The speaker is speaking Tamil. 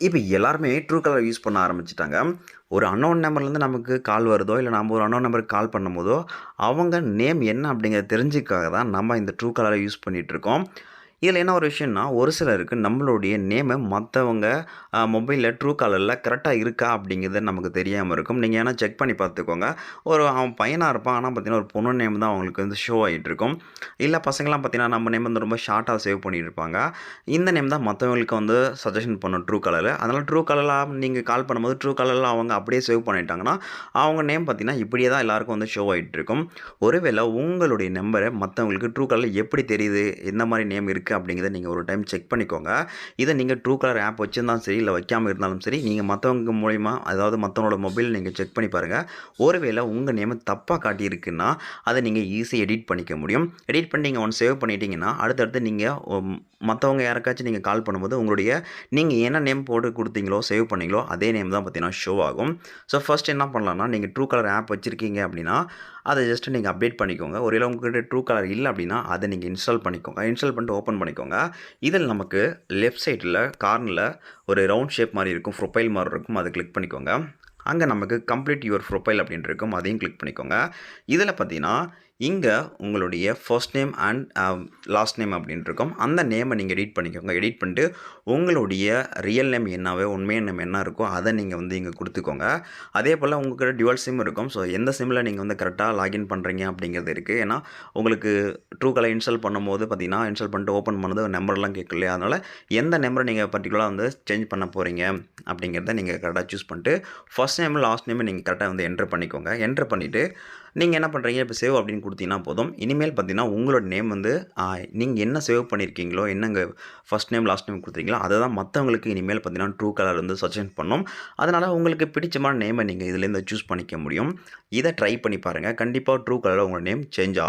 இப்போ எல்லாருமே ட்ரூ கலர் யூஸ் பண்ண ஆரம்பிச்சிட்டாங்க. ஒரு அன்னோன் நம்பர்லேருந்து நமக்கு கால் வருதோ, இல்லை நம்ம ஒரு அன்னோன் நம்பருக்கு கால் பண்ணும்போதோ, அவங்க நேம் என்ன அப்படிங்கிறத தெரிஞ்சுக்காக தான் நம்ம இந்த ட்ரூ கலரை யூஸ் பண்ணிகிட்ருக்கோம் இதில் என்ன ஒரு விஷயம்னா, ஒரு சிலருக்கு நம்மளுடைய நேமை மற்றவங்க மொபைலில் ட்ரூ காலரில் கரெக்டாக இருக்கா அப்படிங்கிறது நமக்கு தெரியாமல் இருக்கும். நீங்கள் ஏன்னா செக் பண்ணி பார்த்துக்கோங்க. ஒரு அவன் பையனாக இருப்பான். ஆனால் பார்த்தீங்கன்னா, ஒரு பொண்ணு நேம் தான் அவங்களுக்கு வந்து ஷோ ஆயிட்டுருக்கும். இல்லை பசங்களாம் பார்த்தீங்கன்னா, நம்ம நேம் வந்து ரொம்ப ஷார்ட்டாக சேவ் பண்ணிட்டு இருப்பாங்க இந்த நேம் தான் மற்றவங்களுக்கு வந்து சஜஷன் பண்ணும் ட்ரூ காலரில் அதனால் ட்ரூ காலர்ல நீங்கள் கால் பண்ணும்போது, ட்ரூ காலரில் அவங்க அப்படியே சேவ் பண்ணிட்டாங்கன்னா, அவங்க நேம் பார்த்தீங்கன்னா, இப்படியே தான் எல்லாருக்கும் வந்து ஷோ ஆயிட்டுருக்கும். ஒருவேளை உங்களுடைய நம்பரை மற்றவங்களுக்கு ட்ரூ காலரில் எப்படி தெரியுது? எந்த மாதிரி நேம் இருக்குது இருக்குது அப்படிங்கிறத நீங்கள் ஒரு டைம் செக் பண்ணிக்கோங்க. இதை நீங்கள் ட்ரூ கலர் ஆப் வச்சுருந்தாலும் சரி, இல்லை வைக்காமல் இருந்தாலும் சரி, நீங்கள் மற்றவங்க மூலிமா அதாவது மற்றவங்களோட மொபைல் நீங்கள் செக் பண்ணி பாருங்கள் ஒருவேளை உங்கள் நேம் தப்பாக காட்டியிருக்குன்னா, அதை நீங்கள் ஈஸியாக எடிட் பண்ணிக்க முடியும். எடிட் பண்ணி நீங்கள் ஒன்ஸ் சேவ் பண்ணிட்டீங்கன்னா, அடுத்தடுத்து நீங்கள் மற்றவங்க யாருக்காச்சும் நீங்கள் கால் பண்ணும்போது, உங்களுடைய நீங்கள் என்ன நேம் போட்டு கொடுத்தீங்களோ சேவ் பண்ணீங்களோ, அதே நேம் தான் பார்த்தீங்கன்னா ஷோ ஆகும். ஸோ ஃபர்ஸ்ட் என்ன பண்ணலாம்னா, நீங்கள் ட்ரூ கலர் ஆப் வச்சுருக்கீங்க அப்படின்னா, அதை ஜஸ்ட் நீங்கள் அப்டேட் பண்ணிக்கோங்க. ஒருவேள உங்கள்கிட்ட ட்ரூ கலர் இல்லை அப்படின்னா, அதை நீங்கள் இன்ஸ்டால் பண்ணிக்கோங்க. இன்ஸ்டால் பண்ணிட்டு ஓப்பன் பண்ணிக்கோங்க. இதில் நமக்கு லெஃப்ட் சைடில் கார்னில் ஒரு ரவுண்ட் ஷேப் மாதிரி இருக்கும். ப்ரொஃபைல் மாதிரி இருக்கும். அதை கிளிக் பண்ணிக்கோங்க. அங்கே நமக்கு கம்ப்ளீட் யுவர் ப்ரொஃபைல் அப்படின்னு இருக்கும். அதையும் கிளிக் பண்ணிக்கோங்க. இதில் பார்த்தீங்கன்னா, இங்கே உங்களுடைய first name and last um, name அப்படின்ட்டு இருக்கும். அந்த நேமை நீங்கள் எடிட் பண்ணிக்கோங்க. எடிட் பண்ணிட்டு உங்களுடைய ரியல் நேம் என்னவோ, உண்மையான நேம் என்ன இருக்கோ, அதை நீங்கள் வந்து இங்கே கொடுத்துக்கோங்க அதே போல் உங்கள்கிட்ட டுவல் சிம் இருக்கும். ஸோ எந்த சிம்மில் நீங்கள் வந்து கரெக்டாக லாகின் பண்ணுறீங்க அப்படிங்கிறது இருக்குது ஏன்னா, உங்களுக்கு ட்ரூ காலர் இன்ஸ்டால் பண்ணும்போது பார்த்தீங்கன்னா, இன்ஸ்டால் பண்ணிட்டு ஓப்பன் பண்ணது நம்பர்லாம் கேட்கலையா இல்லையா? எந்த நம்பரை நீங்கள் பர்டிகுலராக வந்து சேஞ்ச் பண்ண போகிறீங்க அப்படிங்கிறத நீங்கள் கரெக்டாக சூஸ் பண்ணிட்டு, ஃபர்ஸ்ட் நேம், லாஸ்ட் நேம் நீங்கள் கரெக்டாக வந்து என்டர் பண்ணிக்கோங்க. என்டர் பண்ணிவிட்டு நீங்கள் என்ன பண்ணுறீங்க இப்போ சேவ் அப்படின்னு கொடுத்தீங்கன்னா போதும். இனிமேல் பார்த்தீங்கன்னா, உங்களோட நேம் வந்து நீங்கள் என்ன சேவ் பண்ணியிருக்கீங்களோ, என்னங்க ஃபஸ்ட் நேம், லாஸ்ட் நேம் கொடுத்துருக்கீங்களோ அதை தான் மற்றவங்களுக்கு இனிமேல் பார்த்தீங்கன்னா, ட்ரூ கலர் வந்து சஜெஸ்ட் பண்ணும். அதனால் உங்களுக்கு பிடிச்சமான நேமை நீங்கள் இதுலேருந்து சூஸ் பண்ணிக்க முடியும். இதை ட்ரை பண்ணி பாருங்க. கண்டிப்பாக ட்ரூ கலரில் உங்களோட நேம் சேஞ்ச் ஆகும்.